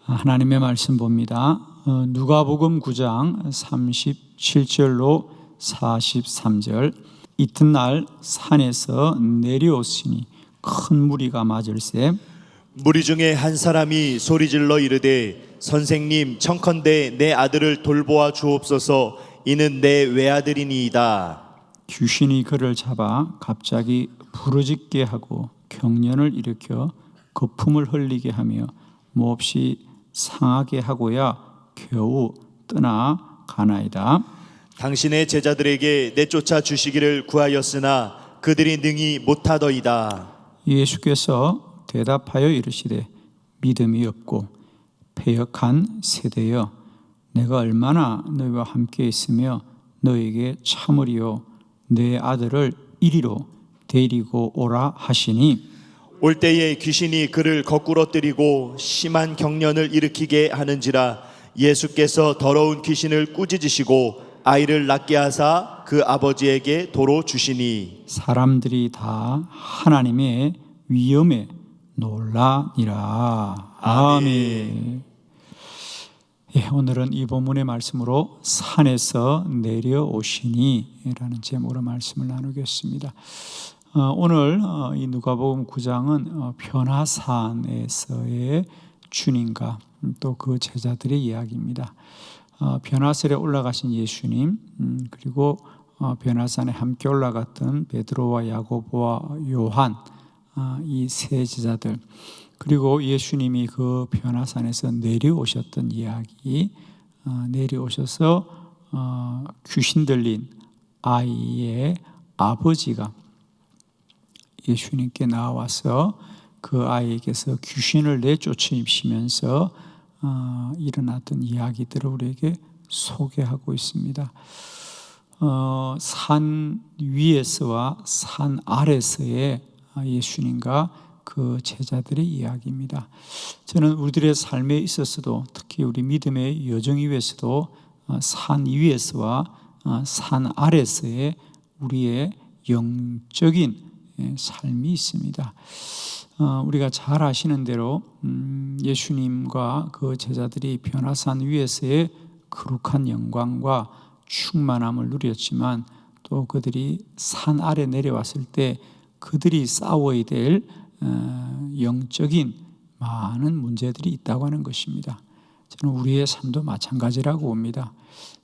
하나님의 말씀 봅니다. 어, 누가복음 9장 37절로 43절. 이튿날 산에서 내려오시니 큰 무리가 맞을세 무리 중에 한 사람이 소리질러 이르되 선생님 청컨대 내 아들을 돌보아 주옵소서. 이는 내 외아들이니이다. 귀신이 그를 잡아 갑자기 부르짖게 하고 경련을 일으켜 거품을 흘리게 하며 몹시 상하게 하고야 겨우 떠나 가나이다. 당신의 제자들에게 내쫓아 주시기를 구하였으나 그들이 능히 못하더이다. 예수께서 대답하여 이르시되 믿음이 없고 패역한 세대여 내가 얼마나 너희와 함께 있으며 너에게 참으리요? 내 아들을 이리로 데리고 오라 하시니 올 때에 귀신이 그를 거꾸로 때리고 심한 경련을 일으키게 하는지라 예수께서 더러운 귀신을 꾸짖으시고 아이를 낳게 하사 그 아버지에게 도로 주시니 사람들이 다 하나님의 위엄에 놀라니라. 아멘. 예, 오늘은 이 본문의 말씀으로 산에서 내려오시니라는 제목으로 말씀을 나누겠습니다. 어, 오늘 어, 이 누가복음 9장은 어, 변화산에서의 주님과 또 그 제자들의 이야기입니다. 어, 변화설에 올라가신 예수님 음, 그리고 어, 변화산에 함께 올라갔던 베드로와 야고보와 요한 아, 이세 제자들 그리고 예수님이 그 변화산에서 내려오셨던 이야기 어, 내려오셔서 어, 귀신 들린 아이의 아버지가 예수님께 나와서 그 아이에게서 귀신을 내쫓으시면서 어, 일어났던 이야기들을 우리에게 소개하고 있습니다. 어, 산 위에서와 산 아래서의 예수님과 그 제자들의 이야기입니다. 저는 우리들의 삶에 있어서도 특히 우리 믿음의 여정 위에서도 어, 산 위에서와 어, 산 아래서의 우리의 영적인 예, 삶이 있습니다. 어, 우리가 잘 아시는 대로 음, 예수님과 그 제자들이 변화산 위에서의 거룩한 영광과 충만함을 누렸지만 또 그들이 산 아래 내려왔을 때 그들이 싸워야 될 어, 영적인 많은 문제들이 있다고 하는 것입니다. 저는 우리의 삶도 마찬가지라고 봅니다.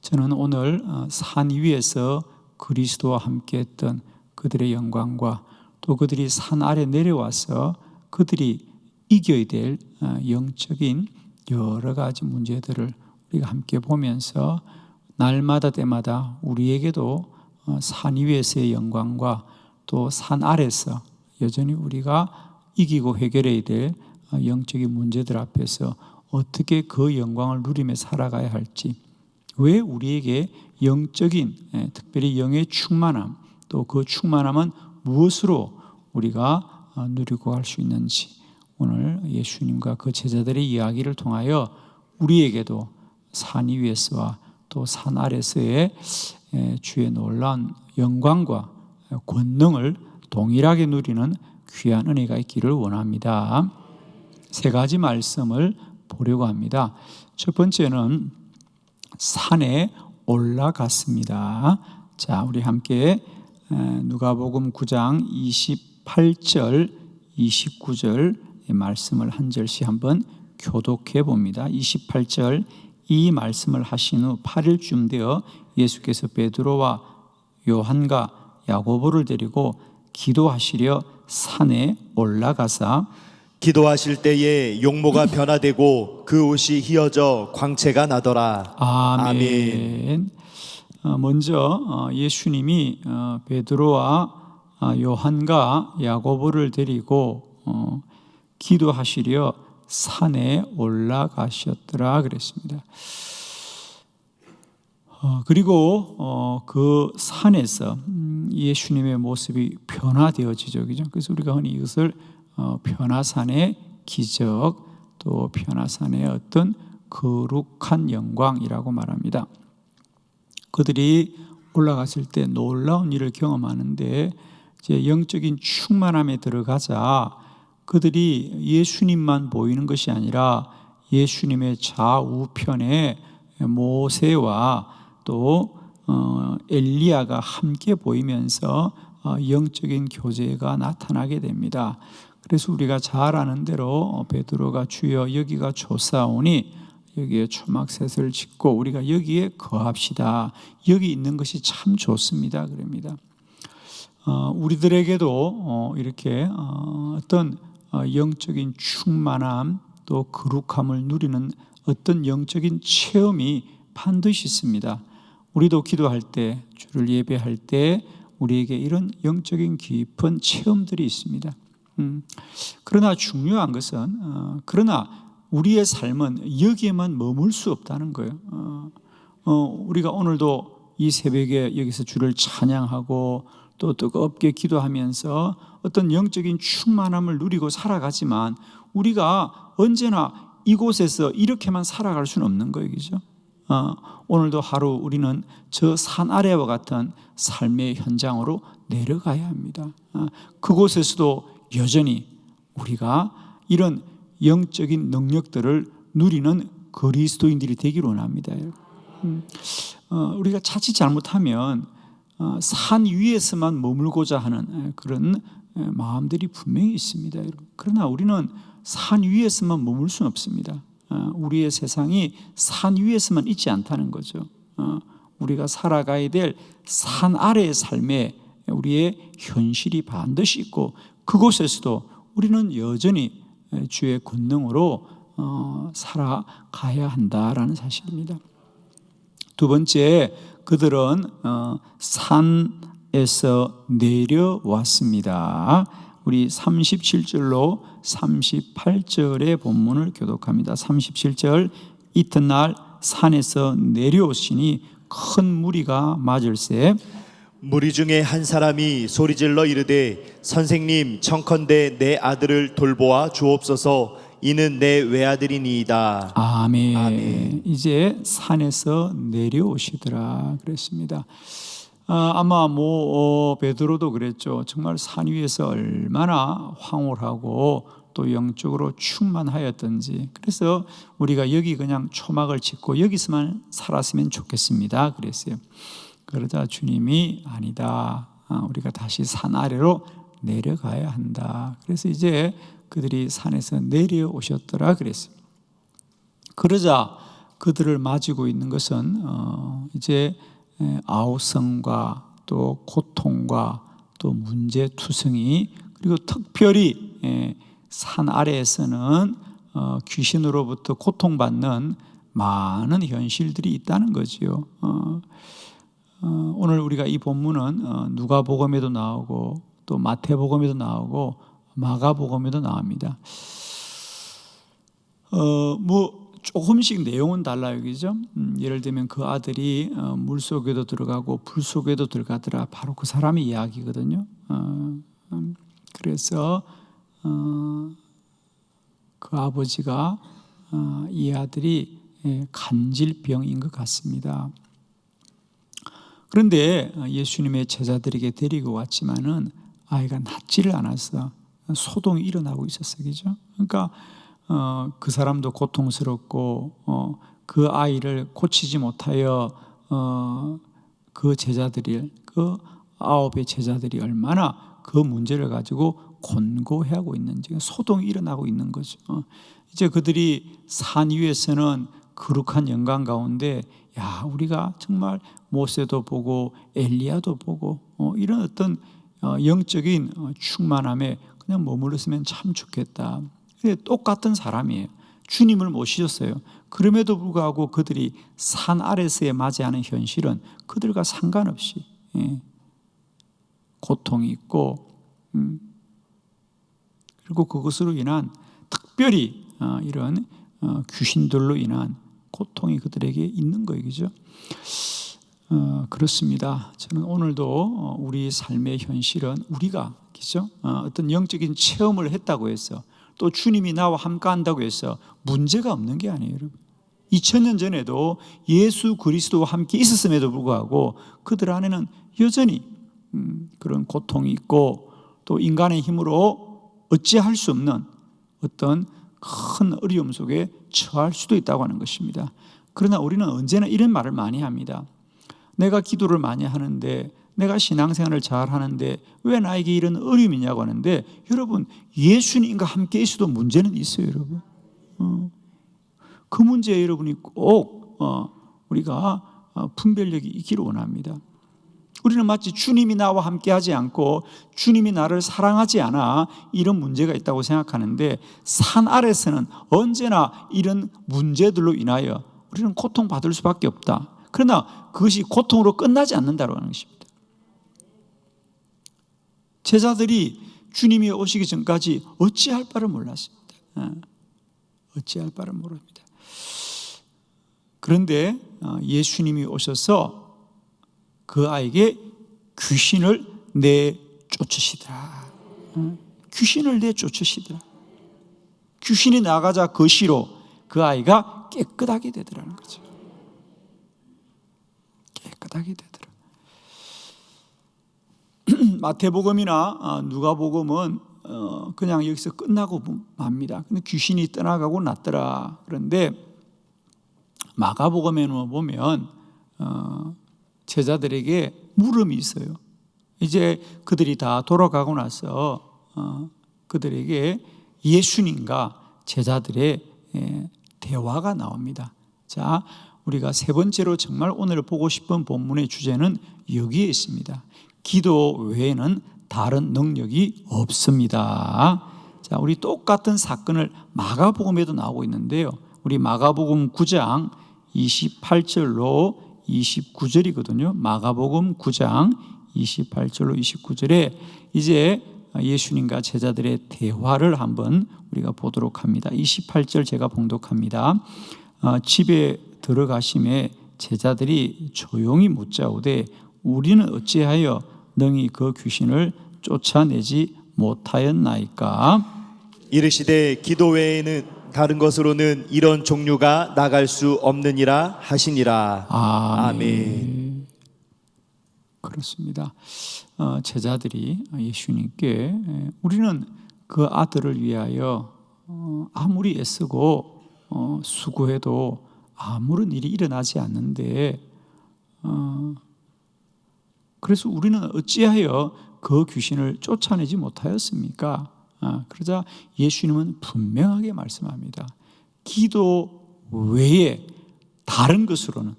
저는 오늘 어, 산 위에서 그리스도와 함께 했던 그들의 영광과 또 그들이 산 아래 내려와서 그들이 이겨야 될 어, 영적인 여러 가지 문제들을 우리가 함께 보면서 날마다 때마다 우리에게도 어, 산 위에서의 영광과 또 산 아래서 여전히 우리가 이기고 해결해야 될 어, 영적인 문제들 앞에서 어떻게 그 영광을 누리며 살아가야 할지 왜 우리에게 영적인 예, 특별히 영의 충만함 또 그 충만함은 무엇으로 우리가 어, 누리고 갈 수 있는지 오늘 예수님과 그 제자들의 이야기를 통하여 우리에게도 산 위에서와 또 산 아래서의 예, 주의 놀라운 영광과 권능을 동일하게 누리는 귀한 은혜가 있기를 원합니다. 세 가지 말씀을 보려고 합니다. 첫 번째는 산에 올라갔습니다. 자, 우리 함께 누가복음 9장 28절, 29절 말씀을 한 절씩 한번 교독해 봅니다. 28절 이 말씀을 하신 후 8일쯤 되어 예수께서 베드로와 요한과 야고보를 데리고 기도하시려 산에 올라가사 기도하실 때에 용모가 변화되고 그 옷이 휘어져 광채가 나더라 아멘. 어, 먼저 어, 예수님이 어, 베드로와 요한과 야고보를 데리고 기도하시려 산에 올라가셨더라 그랬습니다. 그리고 그 산에서 음, 예수님의 모습이 변화되어지죠, 그죠? 그래서 우리가 흔히 이것을 변화산의 기적 또 변화산의 어떤 거룩한 영광이라고 말합니다. 그들이 올라갔을 때 놀라운 일을 경험하는데 이제 영적인 충만함에 들어가자 그들이 예수님만 보이는 것이 아니라 예수님의 좌우편에 모세와 또 어, 엘리야가 함께 보이면서 어, 영적인 교제가 나타나게 됩니다. 그래서 우리가 잘 아는 대로 어, 베드로가 주여 여기가 좋사오니 여기에 초막셋을 짓고 우리가 여기에 거합시다. 여기 있는 것이 참 좋습니다. 그럽니다. 어, 우리들에게도 어, 이렇게 어, 어떤 어, 영적인 충만함 또 거룩함을 누리는 어떤 영적인 체험이 반드시 있습니다. 우리도 기도할 때 주를 예배할 때 우리에게 이런 영적인 깊은 체험들이 있습니다. 음, 그러나 중요한 것은 어, 그러나 우리의 삶은 여기에만 머물 수 없다는 거예요. 어, 어, 우리가 오늘도 이 새벽에 여기서 주를 찬양하고 또 뜨겁게 기도하면서 어떤 영적인 충만함을 누리고 살아가지만 우리가 언제나 이곳에서 이렇게만 살아갈 수는 없는 거예요, 그죠? 어, 오늘도 하루 우리는 저 산 아래와 같은 삶의 현장으로 내려가야 합니다. 어, 그곳에서도 여전히 우리가 이런 영적인 능력들을 누리는 그리스도인들이 되기를 원합니다. 음, 어, 우리가 자칫 잘못하면 어, 산 위에서만 머물고자 하는 그런 마음들이 분명히 있습니다. 그러나 우리는 산 위에서만 머물 수는 없습니다. 어, 우리의 세상이 산 위에서만 있지 않다는 거죠. 어, 우리가 살아가야 될 산 아래의 삶에 우리의 현실이 반드시 있고 그곳에서도 우리는 여전히 주의 권능으로 어, 살아가야 한다라는 사실입니다. 두 번째, 그들은 산에서 내려왔습니다. 우리 37절로 38절의 본문을 교독합니다. 37절 이튿날 산에서 내려오시니 큰 무리가 맞을세 무리 중에 한 사람이 소리질러 이르되 선생님 청컨대 내 아들을 돌보아 주옵소서 이는 내 외아들이니이다. 아멘. 아멘. 이제 산에서 내려오시더라 그랬습니다. 아, 아마 뭐 어, 베드로도 그랬죠. 정말 산 위에서 얼마나 황홀하고 또 영적으로 충만하였던지. 그래서 우리가 여기 그냥 초막을 짓고 여기서만 살았으면 좋겠습니다. 그랬어요. 그러자 주님이 아니다. 아, 우리가 다시 산 아래로 내려가야 한다. 그래서 이제 그들이 산에서 내려오셨더라 그랬어요. 그러자 그들을 맞이고 있는 것은 어, 이제 아우성과 또 고통과 또 문제 투성이 그리고 특별히 산 아래에서는 어, 귀신으로부터 고통받는 많은 현실들이 있다는 거지요. 어, 어, 오늘 우리가 이 본문은 누가복음에도 나오고 또 마태복음에도 나오고 마가복음에도 나옵니다. 어, 뭐 조금씩 내용은 달라요, 그죠? 음, 예를 들면 그 아들이 어, 물 속에도 들어가고 불 속에도 들어가더라. 바로 그 사람의 이야기거든요. 어, 음, 그래서 어, 그 아버지가 어, 이 아들이 예, 간질병인 것 같습니다. 그런데 예수님의 제자들에게 데리고 왔지만은 아이가 낫지를 않았어. 소동이 일어나고 있었어요, 그죠? 그러니까 어, 그 사람도 고통스럽고 어, 그 아이를 고치지 못하여 어, 그 제자들이 그 아홉의 제자들이 얼마나 그 문제를 가지고 곤고해하고 있는지 소동이 일어나고 있는 거죠. 어, 이제 그들이 산 위에서는 거룩한 영광 가운데 야 우리가 정말 모세도 보고 엘리야도 보고 어, 이런 어떤 어, 영적인 어, 충만함에 그냥 머물렀으면 참 좋겠다. 똑같은 사람이에요. 주님을 모시셨어요. 그럼에도 불구하고 그들이 산 아래서에 맞이하는 현실은 그들과 상관없이 예, 고통이 있고 음, 그리고 그것으로 인한 특별히 어, 이런 어, 귀신들로 인한 고통이 그들에게 있는 거예요, 그죠? 어, 그렇습니다. 저는 오늘도 어, 우리 삶의 현실은 우리가 그죠? 어, 어떤 영적인 체험을 했다고 해서 또 주님이 나와 함께 한다고 해서 문제가 없는 게 아니에요, 여러분. 2000년 전에도 예수 그리스도와 함께 있었음에도 불구하고 그들 안에는 여전히 음, 그런 고통이 있고 또 인간의 힘으로 어찌할 수 없는 어떤 큰 어려움 속에 처할 수도 있다고 하는 것입니다. 그러나 우리는 언제나 이런 말을 많이 합니다. 내가 기도를 많이 하는데 내가 신앙생활을 잘 하는데 왜 나에게 이런 어려움이 냐고 하는데 여러분 예수님과 함께 있어도 문제는 있어요, 여러분. 어. 그 문제에 여러분이 꼭 어, 우리가 어, 분별력이 있기를 원합니다. 우리는 마치 주님이 나와 함께 하지 않고 주님이 나를 사랑하지 않아 이런 문제가 있다고 생각하는데 산 아래서는 언제나 이런 문제들로 인하여 우리는 고통받을 수밖에 없다. 그러나 그것이 고통으로 끝나지 않는다는 것입니다. 제자들이 주님이 오시기 전까지 어찌할 바를 몰랐습니다. 어, 어찌할 바를 모릅니다. 그런데 어, 예수님이 오셔서 그 아이에게 귀신을 내쫓으시더라. 어, 귀신을 내쫓으시더라. 귀신이 나가자 그 시로 그 아이가 깨끗하게 되더라는 거죠. 깨끗하게 되더라. 마태복음이나 어, 누가복음은 어, 그냥 여기서 끝나고 맙니다. 근데 귀신이 떠나가고 났더라. 그런데 마가복음에는 보면 어, 제자들에게 물음이 있어요. 이제 그들이 다 돌아가고 나서 그들에게 예수님과 제자들의 예, 대화가 나옵니다. 자, 우리가 세 번째로 정말 오늘 보고 싶은 본문의 주제는 여기에 있습니다. 기도 외에는 다른 능력이 없습니다. 자, 우리 똑같은 사건을 마가복음에도 나오고 있는데요. 우리 마가복음 9장 28절로 29절이거든요. 마가복음 9장 28절로 29절에 이제 예수님과 제자들의 대화를 한번 우리가 보도록 합니다. 28절 제가 봉독합니다. 어, 집에 들어가심에 제자들이 조용히 묻자오되 우리는 어찌하여 능히 그 귀신을 쫓아내지 못하였나이까 이르시되 기도 외에는 다른 것으로는 이런 종류가 나갈 수 없느니라 하시니라. 아멘. 아멘. 그렇습니다. 어, 제자들이 예수님께 에, 우리는 그 아들을 위하여 어, 아무리 애쓰고 어, 수고해도 아무런 일이 일어나지 않는데 어, 그래서 우리는 어찌하여 그 귀신을 쫓아내지 못하였습니까? 아, 그러자 예수님은 분명하게 말씀합니다. 기도 외에 다른 것으로는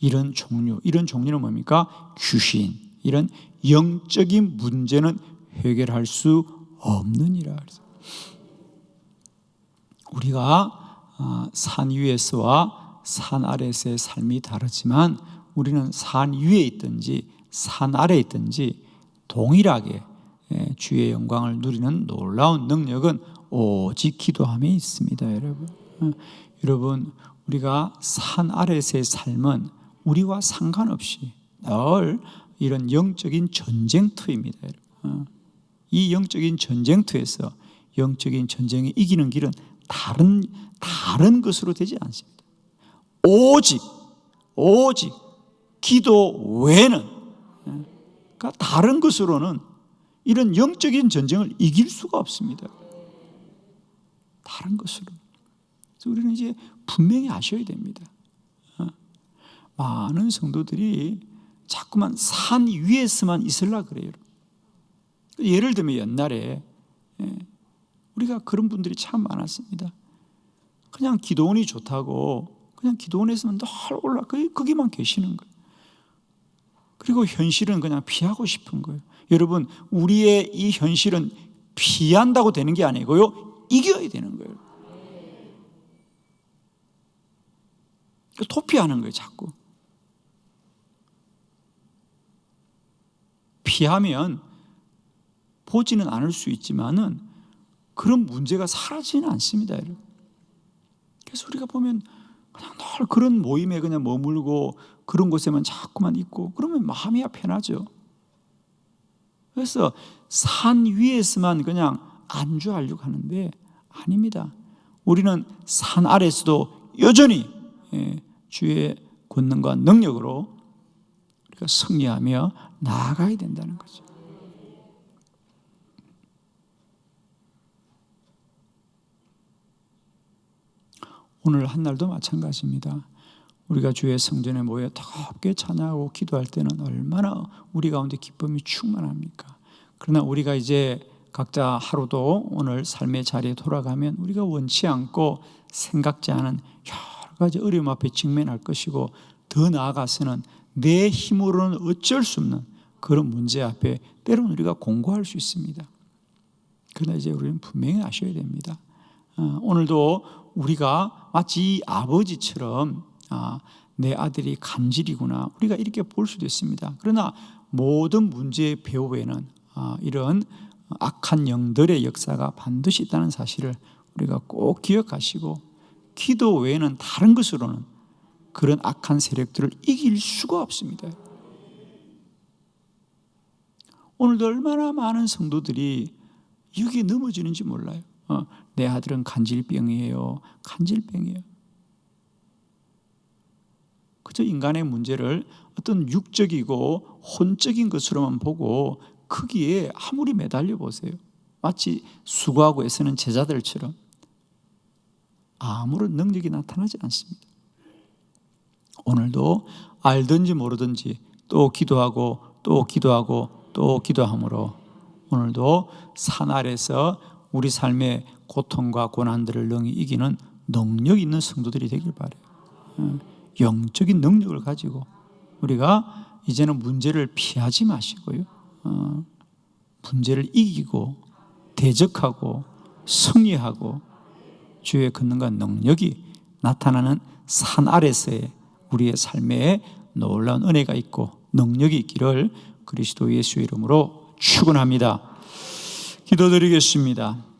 이런 종류, 이런 종류는 뭡니까? 귀신, 이런 영적인 문제는 해결할 수 없느니라. 우리가 아, 산 위에서와 산 아래에서의 삶이 다르지만 우리는 산 위에 있든지 산 아래에 있든지 동일하게 예, 주의 영광을 누리는 놀라운 능력은 오직 기도함에 있습니다, 여러분. 어, 여러분, 우리가 산 아래에서의 삶은 우리와 상관없이 늘 이런 영적인 전쟁터입니다, 여러분. 어, 이 영적인 전쟁터에서 영적인 전쟁에 이기는 길은 다른 다른 것으로 되지 않습니다. 오직 오직 기도 외에는 예, 그러니까 다른 것으로는 이런 영적인 전쟁을 이길 수가 없습니다. 다른 것으로. 그래서 우리는 이제 분명히 아셔야 됩니다. 어? 많은 성도들이 자꾸만 산 위에서만 있으려 그래요. 예를 들면 옛날에 예, 우리가 그런 분들이 참 많았습니다. 그냥 기도원이 좋다고 그냥 기도원에서만 늘 올라 거기만 계시는 거예요. 그리고 현실은 그냥 피하고 싶은 거예요. 여러분, 우리의 이 현실은 피한다고 되는 게 아니고요. 이겨야 되는 거예요. 도피하는 거예요, 자꾸. 피하면 보지는 않을 수 있지만은 그런 문제가 사라지는 않습니다. 그래서 우리가 보면 그냥 늘 그런 모임에 그냥 머물고 그런 곳에만 자꾸만 있고 그러면 마음이 편하죠. 그래서 산 위에서만 그냥 안주하려고 하는데 아닙니다. 우리는 산 아래서도 여전히 예, 주의 권능과 능력으로 우리가 승리하며 나아가야 된다는 거죠. 오늘 한 날도 마찬가지입니다. 우리가 주의 성전에 모여 더럽게 찬양하고 기도할 때는 얼마나 우리 가운데 기쁨이 충만합니까? 그러나 우리가 이제 각자 하루도 오늘 삶의 자리에 돌아가면 우리가 원치 않고 생각지 않은 여러 가지 어려움 앞에 직면할 것이고 더 나아가서는 내 힘으로는 어쩔 수 없는 그런 문제 앞에 때로는 우리가 공고할 수 있습니다. 그러나 이제 우리는 분명히 아셔야 됩니다. 어, 오늘도 우리가 마치 이 아버지처럼 아, 내 아들이 간질이구나 우리가 이렇게 볼 수도 있습니다. 그러나 모든 문제의 배후에는 아, 이런 악한 영들의 역사가 반드시 있다는 사실을 우리가 꼭 기억하시고 기도 외에는 다른 것으로는 그런 악한 세력들을 이길 수가 없습니다. 오늘도 얼마나 많은 성도들이 여기에 넘어지는지 몰라요. 어, 내 아들은 간질병이에요. 간질병이에요. 그저 인간의 문제를 어떤 육적이고 혼적인 것으로만 보고 크기에 아무리 매달려 보세요. 마치 수고하고 애쓰는 제자들처럼 아무런 능력이 나타나지 않습니다. 오늘도 알든지 모르든지 또 기도하고 또 기도하고 또 기도함으로 오늘도 산 아래서 우리 삶의 고통과 고난들을 능히 이기는 능력 있는 성도들이 되길 바래요. 어, 영적인 능력을 가지고 우리가 이제는 문제를 피하지 마시고요. 어, 문제를 이기고 대적하고 승리하고 주의 권능과 능력이 나타나는 산 아래서의 우리의 삶에 놀라운 은혜가 있고 능력이 있기를 그리스도 예수 이름으로 축원합니다. 기도드리겠습니다.